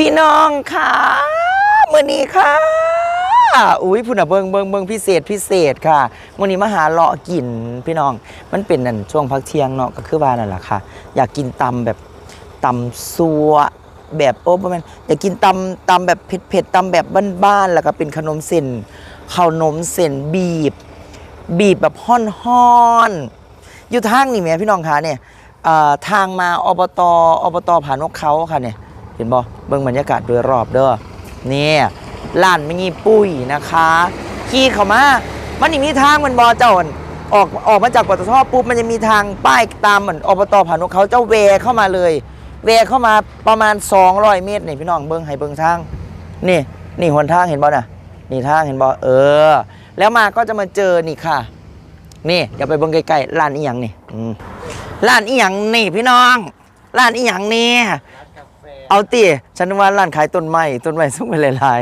พี่น้องค่ะมื่อนี้ค่ะ อุ้ยพุ่นอะเบิงเบิงเบิงพิเศษพิเศษค่ะมื่อนี้มาหาเลาะกินพี่น้อง มันเป็นนั่นช่วงพักเที่ยงเนาะก็คือว่านั่นแหละค่ะ อยากกินตำแบบตำซัวแบบโอ้ประมาณอยากกินตำตำแบบเผ็ดเผ็ดๆตำแบบบ้านๆแล้วก็เป็นขนมเส้นข้าวหนมเส้นบีบ บีบแบบห้อนๆอยู่ทางนี่แหม่พี่น้องคะเนี่ยทางมาอบตอบตผานกเขาค่ะเนี่ย เห็นบ่เบิ่งบรรยากาศโดยรอบเด้อเนี่ยร้านไม่มีปุ้ยนะคะขี่เข้ามามันนี่มีทางมันบอเจ้าอั่นออกออกมาจากปตทปุ๊บมันจะมีทางป้ายตามเหมือนอบตผานกเขาเจ้าเวเข้ามาเลย เวเข้ามาประมาณ 200 เมตรนี่พี่น้องเบิ่งให้เบิ่งทางนี่นี่หนทางเห็นบ่น่ะนี่ทางเห็นบ่เออ แล้วมาก็จะมาเจอนี่ค่ะ นี่เดี๋ยวไปเบิ่งใกล้ๆร้านอีหยังนี่อืมร้านอีหยังนี่พี่น้องร้านอีหยังนี่ เอาติฉันว่าร้านขายต้นไม้ต้นไม้สุกไปหลาย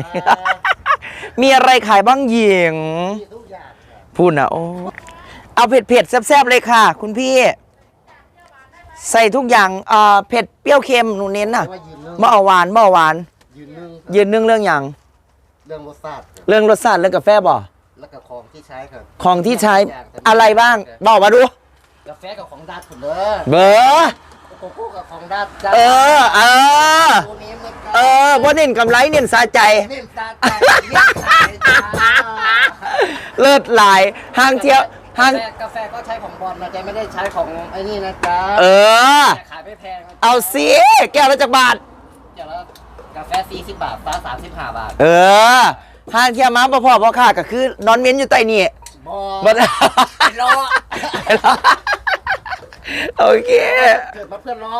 ๆ มีอะไรขายบ้างหญิงพูดนะโอ้เอาเผ็ดเผ็ดๆแซ่บๆเลยค่ะ คุณพี่ ใส่ทุกอย่างเอ่อเผ็ดเปรี้ยวเค็มหนูเน้นน่ะว่ายืนนึ่งบ่เอาหวานบ่เอาหวาน ยืนนึ่งยืนนึ่งเรื่องอย่างเรื่องรสชาติเรื่องรสชาติเรื่องกาแฟบ่แล้วก็ของที่ใช้ครับของที่ใช้อะไรบ้างบอกมาดูกาแฟกับของดัดผมเด้อเบอร์ โกโก้กับของดัดจ้าเออ เออ ตัวนี้มันเออบ่เน้นกำไรเน้นสาใจนิ่มตาใจนิ่มสายจ้าเลิศหลายห้างเที่ยวห้างกาแฟกาแฟก็ใช้ของบอลนะจ๊ะไม่ได้ใช้ของไอ้นี่นะจ๊ะเออแต่ขายไม่แพงนะจ๊ะเอาสิแก้วละจักบาท เดี๋ยวแล้วกาแฟ40บาทฟ้า35บาทเออห้างเที่ยวมาบ่พอบ่ค่าก็คือนอนเม้นอยู่ใต้นี่บอบ่ ลรอ โอเค เกิดมาเพื่อนล้อ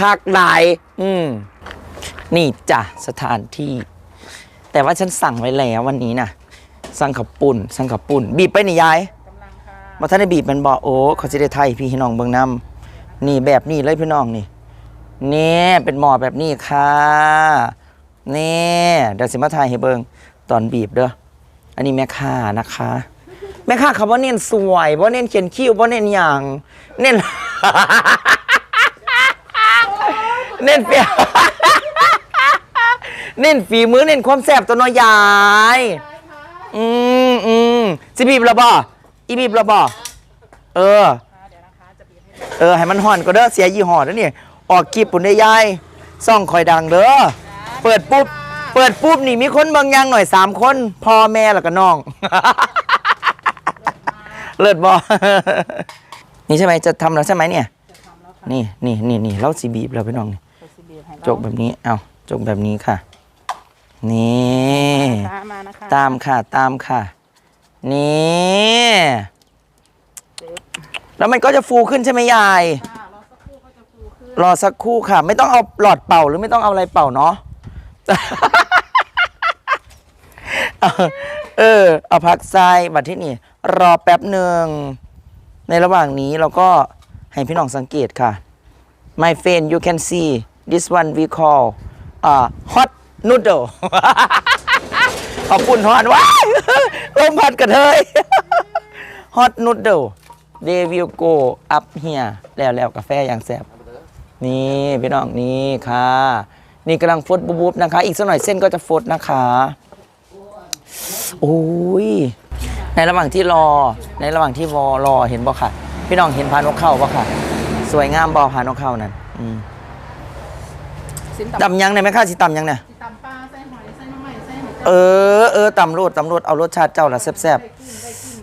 คักหลาย อืม นี่จ้ะสถานที่ แต่ว่าฉันสั่งไว้แล้ววันนี้นะสั่งขับปุ่น สั่งขับปุ่น บีบไปนี่ยายมาท่านได้บีบมันบอกโอ้เขาจะได้ไทยพี่น้องเบิ่งน้ำนี่แบบนี้เลยพี่น้องนี่นี่เป็นหมอแบบนี้ค่ะนี่เดี๋ยวสิมาไทยให้เบิ่งตอนบีบเด้ออันนี้แม่ค้านะคะ แม่ค้าเขาว่าเน้นสวยว่าเน้นเขียนคิ้วว่าเน้นอย่างเน้น เน้นเปียเน้นฝีมือเน้นความแซ่บตัวน้อยใหญ่อืมอืมสิบีบระบออีบีบระบอเออ เออ ให้มันห่อนก็เด้อเสียยี่ห้อแล้วนี่ออกคลิปปุ่นได้ยายซ่องคอยดังเด้อเปิดปุ๊บ เปิดปุ๊บนี่มีคนบางอย่างหน่อยสามคนพ่อแม่แล้วก็น้อง เลิศบอนี่ใช่ไหมจะทำแล้วใช่ไหมเนี่ยนี่นี่นี่นี่เราสีบีบแล้วพี่น้องนี่จกแบบนี้เอาจกแบบนี้ค่ะ นี่ ตามมานะคะตามค่ะตามค่ะ นี่แล้วมันก็จะฟูขึ้นใช่ไหมยายรอสักครู่ค่ะ ไม่ต้องเอาหลอดเป่าหรือไม่ต้องเอาอะไรเป่าเนาะ เอาเออเอาพักทรายบัดที่นี่ รอแป๊บหนึ่ง ในระหว่างนี้เราก็ให้พี่น้องสังเกตค่ะ My friend you can see this one we call uh, hot noodle ขอบคุณฮอนว้าลมพัดกันเทย hot noodle they will go up here แล้วแล้วกาแฟอย่างแซ่บนี่พี่น้องนี่ค่ะ นี่กำลังฟดบุบๆนะคะ อีกสักหน่อยเส้นก็จะฟดนะคะ โอ้ย ในระหว่างที่รอในระหว่างที่วอรอเห็นบ่ค่ะ พี่น้องเห็นพานกเข้าบ่ค่ะ สวยงามบ่พานกเข้านั่นอืมสินตำตำยังเนี่ยไหมค่ะสิตำยังเนี่ยสิตำปลาใส่หอยใส่น้ำใหม่ใส่หอยเออเออตำรวจตำรวจเอารสชาติเจ้าละแซ่บได้กุ้งได้กุ้ง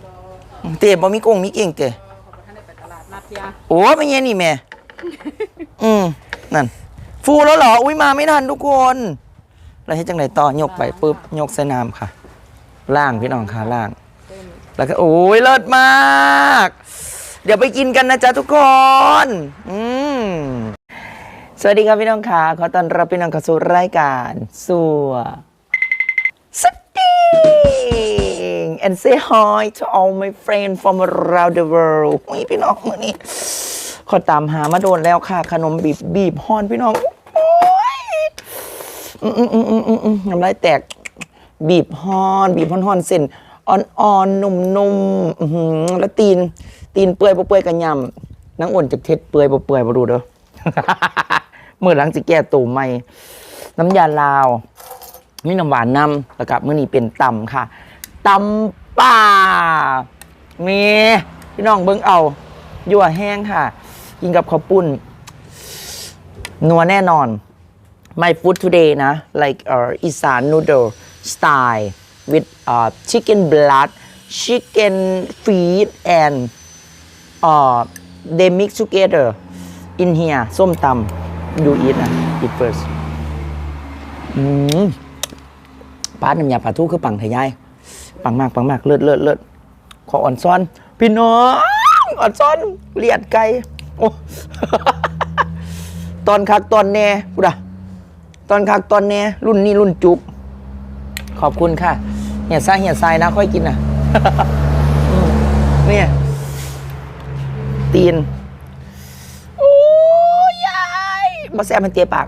บ่ๆเตะบ่มีกุ้งมีเก่งเตะขอบท่านได้ไปตลาดนัดเทียโอ้ไม่เงี้ยนี่แม่ อืมนั่น ฟูแล้วเหรอ อุ้ยมาไม่ทันทุกคนแล้วให้จังไหนต่อยกไปปุ๊บยกใส่น้ำค่ะ ล่างพี่น้องค่ะล่าง แล้วก็โอ้ยเลิศมาก เดี๋ยวไปกินกันนะจ๊ะทุกคนอืมสวัสดีครับพี่น้องค่ะขอต้อนรับพี่น้องเข้าสู่รายการสัวสติง and say hi to all my friends from around the world อุ๊ยพี่น้องมือนี้ขอตามหามาโดนแล้วค่ะ ขนมบีบบีบฮอนพี่น้องโอ้ยอืมอืมอืมอืมอืมอืมน้ำลายแตกบีบฮอน บีบฮอนฮอนเส้น อ่อนๆนุ่มๆแล้วตีน ตีนเปื่อยเปื่อยกันยำนังอ่นจากเท็ดเปื่อยเปื่อยบ่รู้เด้อเมื่อหลังจะแก้ตูใหม่ น้ำยาลาวมีน้ำหวานนำแล้วก็มื้อนี้เป็นตำค่ะตำป่ามีพี่น้องเบิ่งเอายั่วแห้งค่ะ กินกับข้าวปุ้น นัวแน่นอน my food today นะ like uh, Isan noodle style with uh, chicken blood chicken feet and uh, they mix together in here ส้มตำ you eat นะ eat first อืมป้าน้ำยาปลาทูคือปังทะยาย ปังมากปังมากเลิศเลิศเลิศขออ่อนซ้อน พี่น้องอ่อนซ้อนเลียดไก่โอ้ตอนคักตอนแน่พูดอะตอนคักตอนแน่รุ่นนี้รุ่นจุก ขอบคุณค่ะ หี่ยซ่าเหี่ยทรายนะ ค่อยกินอะอืมเนี่ย ตีน โอ้ยยายมาแซ่บมันเจียปาก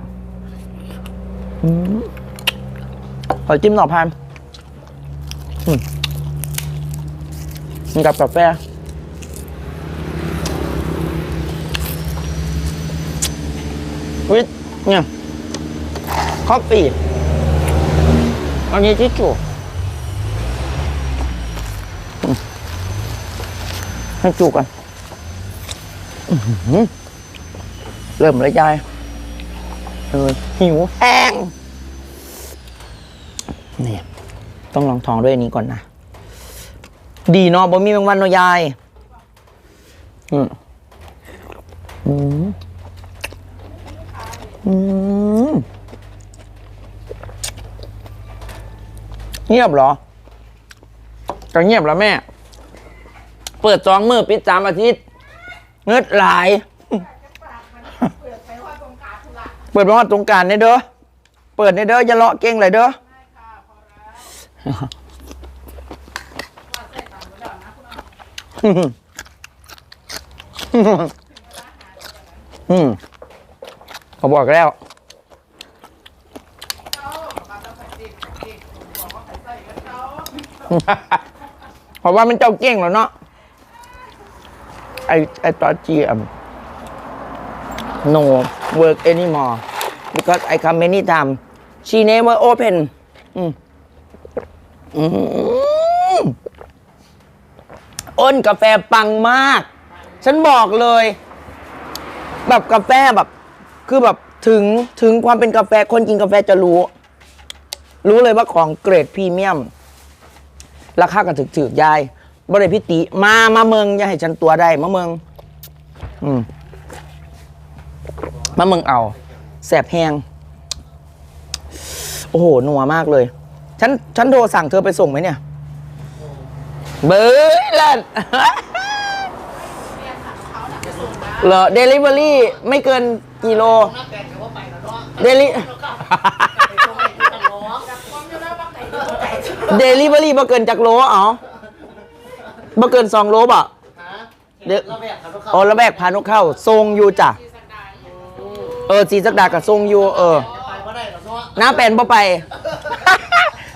อืมขอจิ้มหน่อพันอืมนี่กับกาแฟวิทเนี่ยคอฟฟี่อันนี้ทิชชู่อืม ให้จูกันเริ่มเลยยายเออหิวแห้งนี่ต้องลองทองด้วยอันนี้ก่อนนะ ดีเนาะบ่มีแมงวันเนาะยาย อืมอืมอืมเงียบเหรอก็เงียบแล้วแม่ เปิดจองมือปิดสามอาทิตย์เงิดหลาย เปิดไปว่าตรงกลารในเด้อเปิดในเด้ออย่าเลาะเก่งเลยเด้ออืมเขาบอกแล้วเพราะว่ามันเจ้าเก่งแล้วเนาะ ไอไอตอนจีอะ no work anymore because I come many time she never open อืมอืมอ้นกาแฟปังมาก ฉันบอกเลย แบบกาแฟแบบ คือแบบถึงถึงความเป็นกาแฟคนกินกาแฟจะรู้ รู้เลยว่าของเกรดพรีเมียม ราคาก็ถึกถึกๆยาย บริพิติ มามาเมืองอย่าให้ฉันตัวได้มาเมือง อืมมาเมืองเอาแสบแห้งโอ้โหนัวมากเลย ฉันฉันโทรสั่งเธอไปส่งไหมเนี่ย เบ้ยเล่นเหรอเดลิเวอรี่ไม่เกินกี่โลเดลิเดลิเวอรี่บ่เกินจากโลอ๋อ บ่เกินสองโลบ่เดี๋ยวเราแบกขันรถเข้าโอ้แล้วแบกพานุเข้าทรงอยู่จ้ะเออสีสักดากับทรงอยู่เออไปว่าได้หรอเนาะน้าเป็นบ่ไป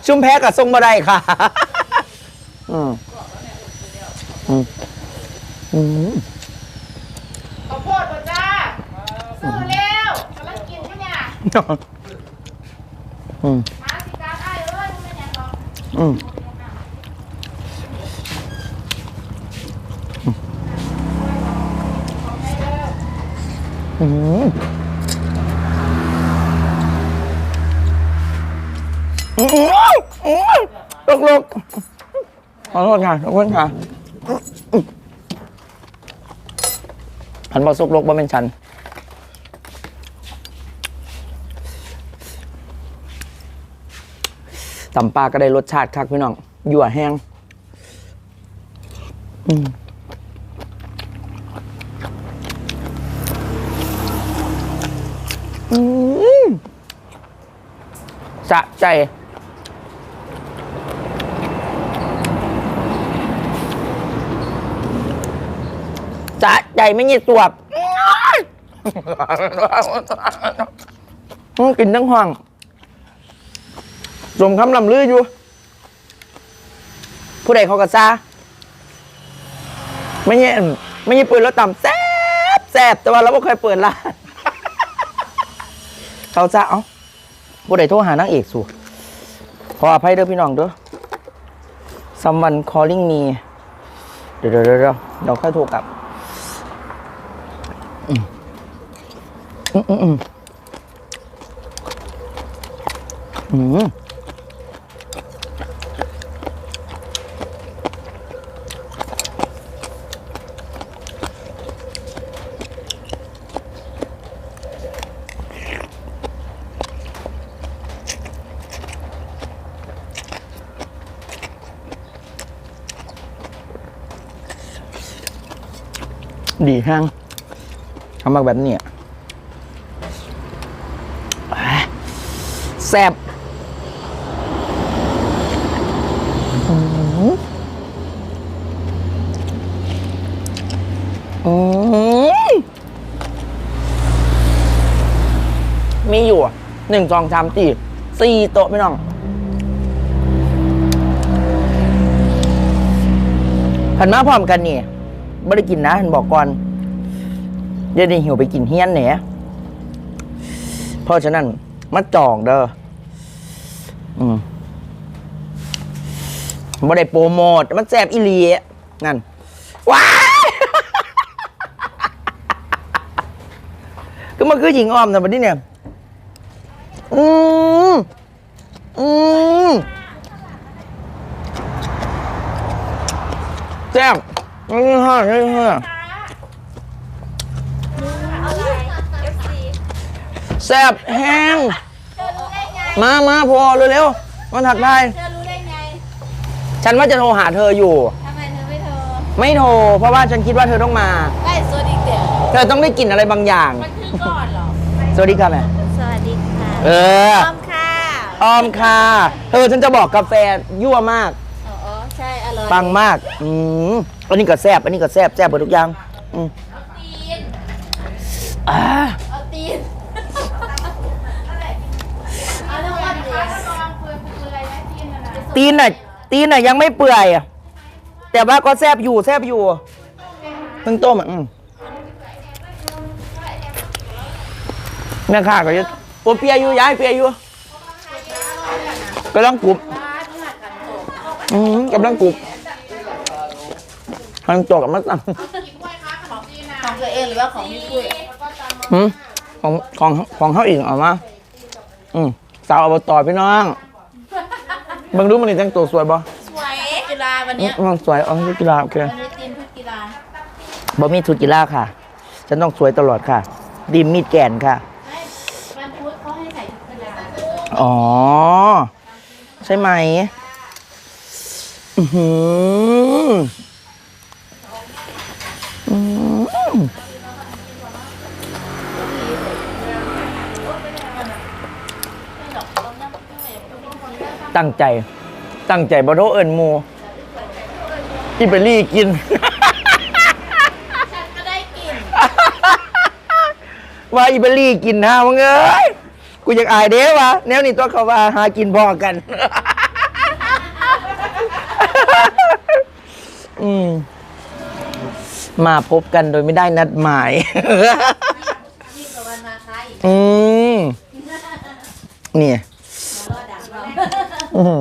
ชุมแพ้กับทรงบ่ได้ค่ะ อืมอืมอืมข้าวโพดบ่จ้าซื้อแล้วกำลังกินอยู่เนี่ยอืมมาสิการอ้ายเอ้ยมันเป็นหยังดอกอืม อืมอืมอืมลกลกขอโทษค่ะขอโทษค่ะฉันบอกซกลกว่าเป็นฉันตำปลาก็ได้รสชาติคักพี่น้องหยั่วแห้ง อืม สะใจ สะใจไม่ยีสวบกินทั้งห้องสมคำลำลืออยู่ ผู้ใดเขาก็ซาไม่ใช่ไม่ใช่ปืนแล้วต่ำแซบแซบแต่ว่าเราไม่เคยเปิดร้านเขาซาเอ้า บ่ได้โทรหานางเอกสู่ขออภัยเด้อพี่น้องเด้อ someone calling me เดี๋ยวเดี๋ยวเดี๋ยวเดี๋ยวเราค่อยโทรกลับอืมอืมอืมอืม ดีแห้งทำมาแบบนี้แซ่บมีอยู่หนึ่งสองสามสี่สี่โต๊ะพี่น้องผันมาพร้อมกันนี่ ไม่ได้กินนะเห็นบอกก่อนเดี๋ยวนี้หิวไปกินเฮี้ยนเนี่ยเพราะฉะนั้นมาจองเด้ออืมบ่ได้โปรโมทมันแซ่บอีหลีอะนั่นว้ายก็มันคือหญิงอ้อมนะบัดนี้เนี่ย อืมอืมแซ่บ นี่ฮะนี่ฮะแซ่บแห้งเธอรู้ได้ไงมามาพอเร็วๆมาถักได้ เธอรู้ได้ไงฉันว่าจะโทรหาเธออยู่ ทำไมเธอไม่โทรไม่โทร เพราะว่าฉันคิดว่าเธอต้องมา ได้สวัสดีเดี๋ยวเธอต้องได้กลิ่นอะไรบางอย่าง มันคือก่อนเหรอ สวัสดีค่ะแม่สวัสดีค่ะเออ พร้อมค่ะออมค่ะ เธอฉันจะบอกกาแฟยั่วมาก อ๋อ ใช่ อร่อย ปังมาก อืม อันนี้ก็แซบอันนี้ก็แซบแซบหมดทุกอย่าง อืมเอาตีนอ่าเอาตีนเอาเรื่องว่าตีนตีนน่ะ ตีนน่ะยังไม่เปื่อยอะแต่ว่าก็แซบอยู่แซบอยู่เพิ่งต้มอะอืมแม่ค้าก็จะโอ้เปียอยู่ย้ายเปียอยู่กำลังกรุบอืมกำลังกรุบ กำลังจกกับมาสั่งของตัวเองหรือว่าของพี่ปุ้ยหืมของของของเขาอีกเออกมา อืมสาวอบตพี่น้องเบิ่งดูมันนี่แต่งตัวสวยบ่สวยกีฬาวันอืเนี้มยอืมสวยอ๋อชุดกีฬาโอเควันนี้ทีมทุกกีฬาบ่มีชุดกีฬาค่ะ ฉันต้องสวยตลอดค่ะดีมมีดแก่นค่ะวันพุธเขาให้ใส่ชุดกีฬาอ๋อ ใช่ไหม อือหืออื ตั้งใจ ตั้งใจบโทเอิญหมูอีเบลลี่กิน ฉันก็ได้กลิ่นว่าอีเบลลี่กินนะมึงเอ้ยกูอยากอายเด้วะแนวนี้ตัวเขาว่าหากินพอกัน อืมมาพบกันโดยไม่ได้นัดหมายยิ่งกว่าวันมาค้าอีกอืมเนี่ยรอดังเรา อืม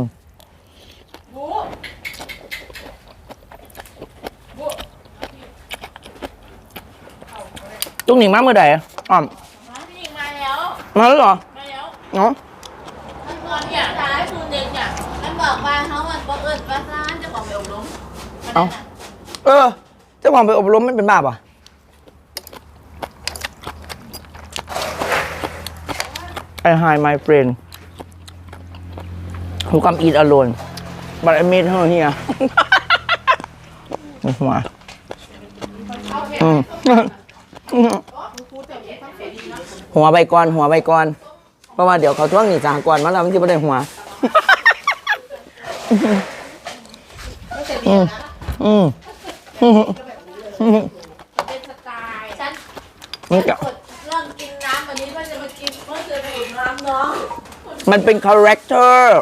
จุกหนิงมาเมื่อใดอะอ๋อมพี่หญิงมาแล้ว มาแล้วเหรอ มาแล้วเนาะมันก่อนเนี่ยท้ายคือเด็กเนี่ยมันบอกว่าเขามันบอกเอิญว่าร้านจะบอกไปอบรมมันนั่นน่ะเออเจ้าของไปอบรมไม่เป็นบาปอะ I hi my friend who come eat alone but I made her here หัวอืมหัวใบก่อน หัวใบก่อน เพราะว่าเดี๋ยวเขาท่วงหนีสหกรณ์มาแล้วมันจะไม่ได้หัวอืมอืมอืมอืมเป็นสไตล์ฉันมันก็กดเรื่องกินน้ำวันนี้ว่าจะมากินเมื่อคืนไปอุ่นน้ำน้องมันเป็นคาแรคเตอร์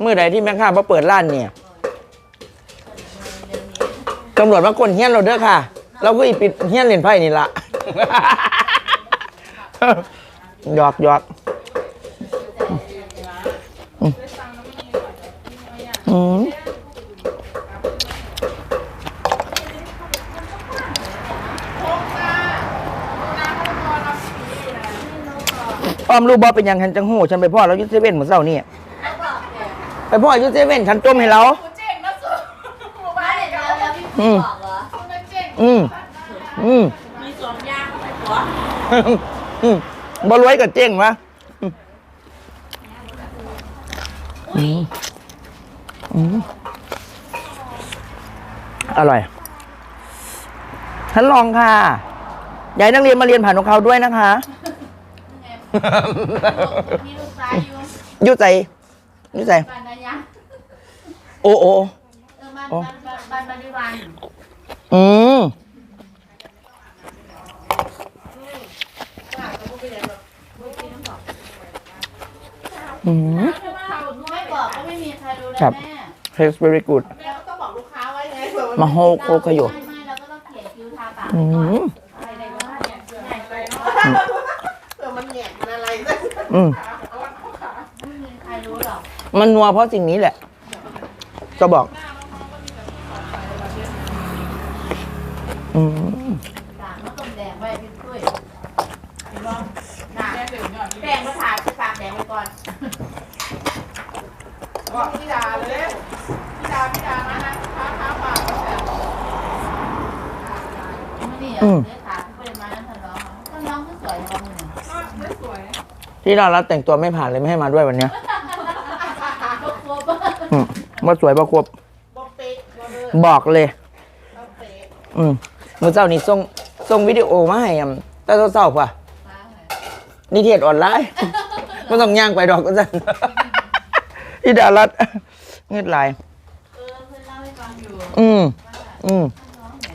เมื่อใดที่แม่ค้ามาเปิดร้านเนี่ยตำรวจมากลเฮี้ยนเราเด้อค่ะ เราก็อีปิดเฮี้ยนเล่นไพ่นี่ละหยอกหยอกอืมอ้อมรู้บอเป็นยังฉันจังหูฉันไปพ่อแล้วอยุทเซเว่นเหมือนเศร้านี่ ไปพ่ออยุทธเซเว่นฉันต้มให้เราบ้านเด็กแล้วแล้วพี่พี่บอกเหรออืมอืมมีสองอย่างเข้าไปหัวอืมบอรวยกับเจ๊งวะอืมอืมอร่อยท่านลองค่ะอยากให้นักเรียนมาเรียนผ่านของเขาด้วยนะคะ มีลูกชายอยู่ อยุ่ใจ อยุ่ใจบ้านนายะโอ้โอ้เออบ้านบ้านบ้านบ้านบริวารอืมอืมไม่บอกก็ไม่มีใครรู้แล้ครัวบแม่ taste very good ต้องบอกลูกค้าไว้ไงเผื่อมาโฮโคกะโยไม่ไม่เราก็ต้องเขียนคิวทาปากอืไว้ก่อนมอะไรในบ้านเนี่ยใหญ่ไปเนาะเผื่อมันแหงกมันอะไรสักอืมไม่มีใครรู้หรอก มันนัวเพราะสิ่งนี้แหละ จะบอก อืมต่างก็ต้มแดงไว้พี่ตุ้ยเห็นบ่น่ะแดงก็ถาดปากแดงไปก่อนบอกพี่ดาเลยพี่ดาพี่ดามานะค้าค้าปากก็แบบมันนี่อะอืมเนื้อขาที่เป็นมานั่นท่านร้องท่านร้องก็สวยนะมึงเนี่ยไม่สวยที่เรารับแต่งตัวไม่ผ่านเลยไม่ให้มาด้วยวันเนี้ยครบครบอืม ว่าสวยประควบบอกเป๊ะบอกเลยบอกเลยบอกเป๊ะอืมเมื่อเจ้านี้ส่งส่งวิดีโอมาให้อะแต่เศร้าๆป่ะนิเทศออนไลน์ไม่ต้องย่างไปดอกก็จะที่ดารัดเงือดไหลายเออเพื่อนเล่าให้ฟังอยู่อืมอืมน้องไหน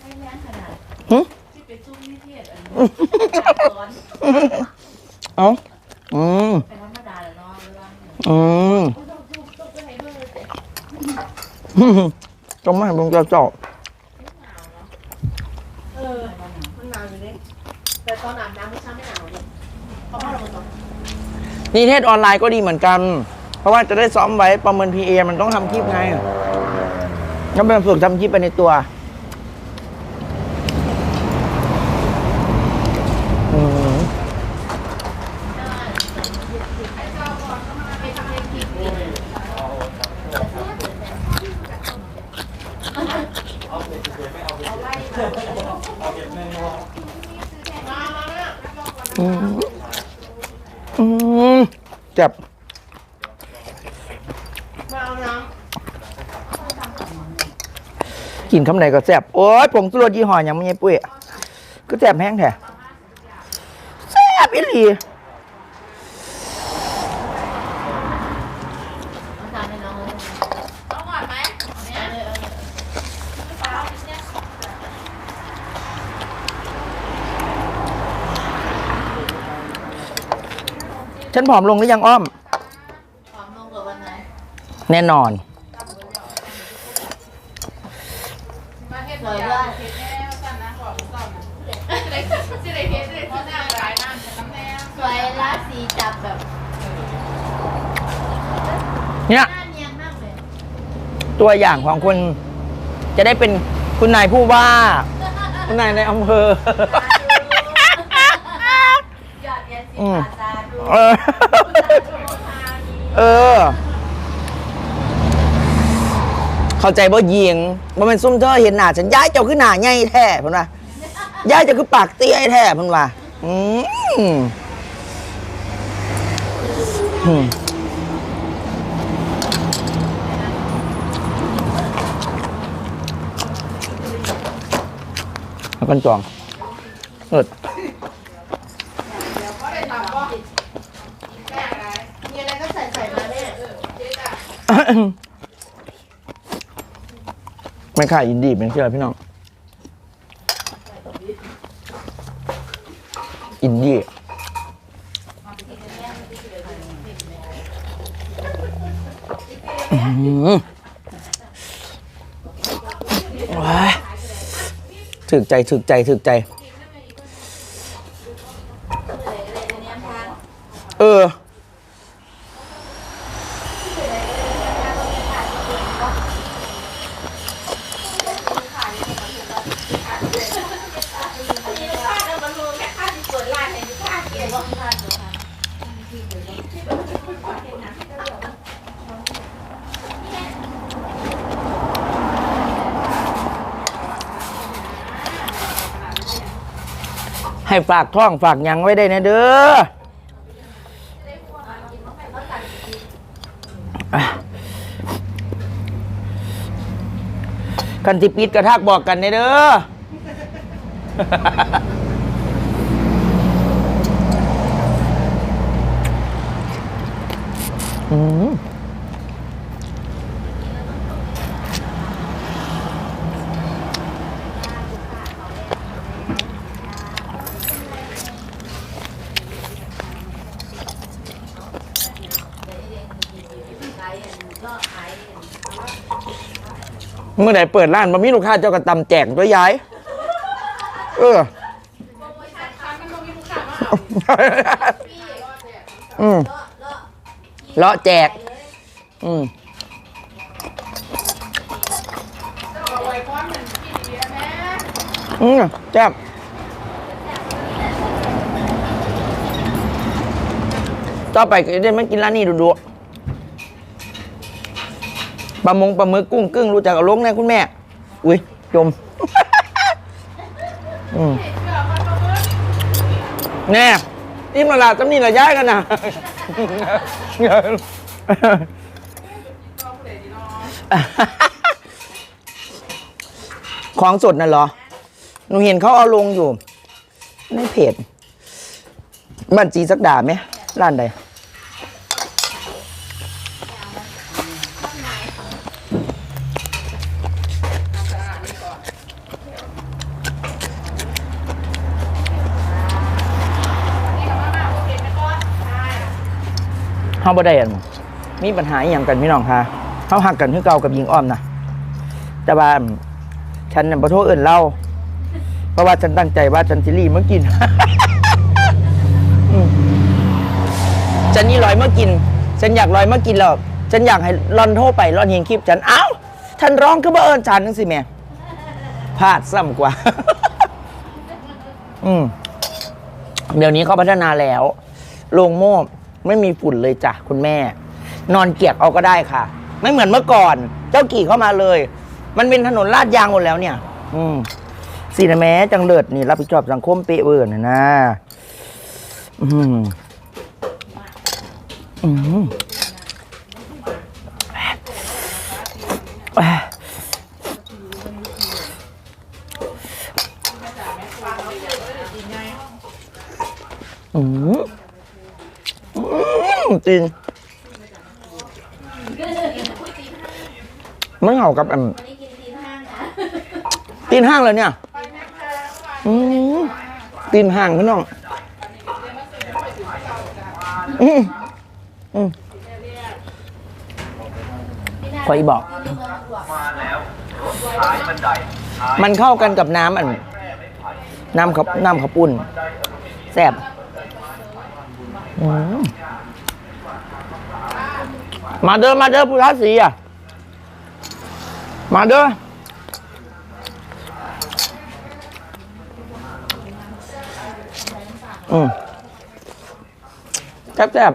ไม่แรงขนาดหึที่ไปซุ่มนิเทศอันนี้สอนเอ้าอืมเป็นธรรมดาแหละเนาะเวลาเนี่ยอืมต้องซุ่มซุ่มไปให้ด้วยเลยเจ๊ ต้องมาให้ลุงเจ้าเจ้าเออ มันหนาวอยู่นี่แต่ตอนอาบน้ำไม่ช้าไม่หนาวเลยเพราะว่าเราเป็นคนนิเทศออนไลน์ก็ดีเหมือนกัน เพราะว่าจะได้ซ้อมไว้ประเมิน PA มันต้องทำคลิปไงก็เป็นฝึกทำคลิปไปในตัว อืม อืมอืมจับ มาเอาน้ กิ นคำไหนก็แซ่บโอ้ยผงสุรสยี่ห้อยังไม่ใช่ปุ้ยก็แซ่บแห้งแท้แซ่บอีหลีฉันผอมลงหรือยังอ้อมหอมลงกว่าวันไหน แน่นอนำมาเฮ็ด สวย ยา ด้วย เฮ็ดแน่สั่นนะบอกเศร้านะสิได้สิได้เฮ็ดสิได้เพราะน้ำหลายน้ำจะน้ำแน่ สวยราสีจับแบบ เนี่ยหน้าเนียนมากเลยตัวอย่างของคุณจะได้เป็นคุณนายผู้ว่า คุณนายในอำเภอหยอดเนียนสีอืมขาตาดูเออ เออ เข้าใจบ่ยิงบ่เป็นซุ่มเธอเห็นหน้าฉันย้ายเจ้าคือหน้าใหญ่แท้เพิ่นว่าย้ายเจ้าคือปากเตี้ยแท้เพิ่นว่าอืม อืมเอากันจองเอิดเพราะได้ทำก็แม่อะไรมีอะไรก็ใส่ใส่มาเนี่ยเจ๊จ้ะไม่ค่าอินดี้เป็นเชื่อพี่น้อง อินดี้อื้อหือว้าย ถึกใจถึกใจถึกใจ เออ ให้ฝากท้องฝากยังไว้ได้นะเด้อกันที่ปิดกระทักบอกกันนะเด้ออืม เมื่อไหร่เปิดร้านบะหมี่ลูกค้าเจ้าก็ตำแจกตัวย้ายเอออืมเลาะแจก อืมเอาไว้พร้อมเหมือนพี่ดีๆแม่อืมแซ่บต่อไปก็จะได้มากินร้านนี้ดูๆ ปลามงปลาหมึกกุ้งกึ้งรู้จักเอาลงแน่คุณแม่ อุ้ยจมอืมแน่ที่มาลาจำนี่ละย้ายกันนะของสดน่ะเหรอ หนูเห็นเขาเอาลงอยู่ ในเพจบ้านจีสักดาไหมร้านใด เฮาบ่ได้อันมีปัญหาอย่างกันพี่น้องค่ะเฮาหักกันคือเก่ากับหญิงอ้อมนะแต่ว่าฉันน่ะบ่โทษเอิ้นเล่าเพราะว่าฉันตั้งใจว่าฉันสิรีบมากินฉันนี่ลอยมากิน ฉันอยากลอยมากินแล้วฉันอยากให้รอนโทรไปรอนเห็นคลิปฉันเอ้าฉันร้องคือบ่เอิ้นฉันจังสิแม่พลาดซ้ำกว่า อืม เดี๋ยวนี้เขาพัฒนาแล้วโรงโม่ ไม่มีฝุ่นเลยจ้ะคุณแม่ นอนเกียกเอาก็ได้ค่ะ ไม่เหมือนเมื่อก่อน เจ้ากี่เข้ามาเลย มันเป็นถนนลาดยางหมดแล้วเนี่ย อืมสีนะแม้จังเลิศนี่รับผิดชอบสังคมเปเวอร์นะนะอืมอืมอืมอื มจริงไม่เหงากับอันตีนห้างเลยเนี่ยอืมตีนห้างพี่น้องอืมอืมขออีบอก มันเข้ากันกับน้ำอัน น้ำขับน้ำขับปุ่นแซ่บอืม มาเด้อมาเด้อผู้ท้าสีอะ มาเด้ออืมแซ่บแซ่บ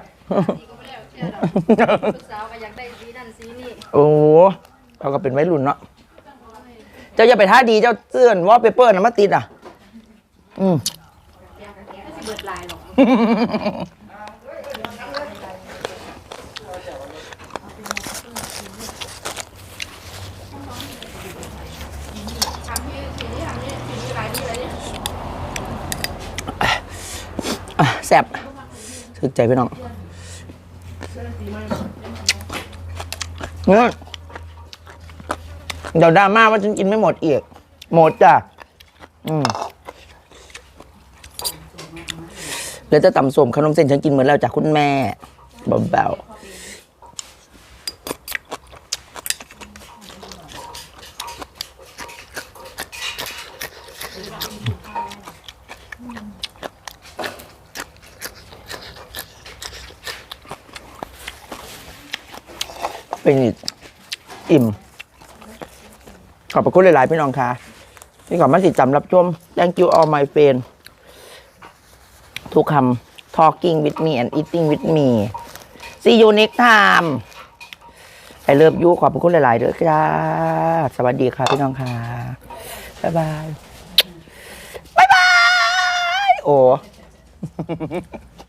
สาวก็อยากได้สีนั่นสีนี่โอ้โหเราก็เป็นวัยรุ่นเนาะเจ้าอย่าไปท่าดีเจ้าเสื่อนวอลเปเปอร์นะมาติดอะ อืมเบิดลายหรอก แซ่บสึกใจพี่น้องเนี่ยเดี๋ยวดราม่าว่าฉันกินไม่หมดอีก หมดจ้ะ อืมเดี๋ยวจะตำสมขนมเส้นฉันกินเหมือนแล้วจากคุณแม่เบาๆ คุณหลายๆพี่น้องค่ะที่ขอมาสิจำรับชม thank you all my friend ทุกคำ talking with me and eating with me see you next time ไปเลิฟยูขอบคุณหลายๆเด้อจ้าสวัสดีค่ะพี่น้องค่ะ บ๊ายบาย บ๊ายบาย โอ้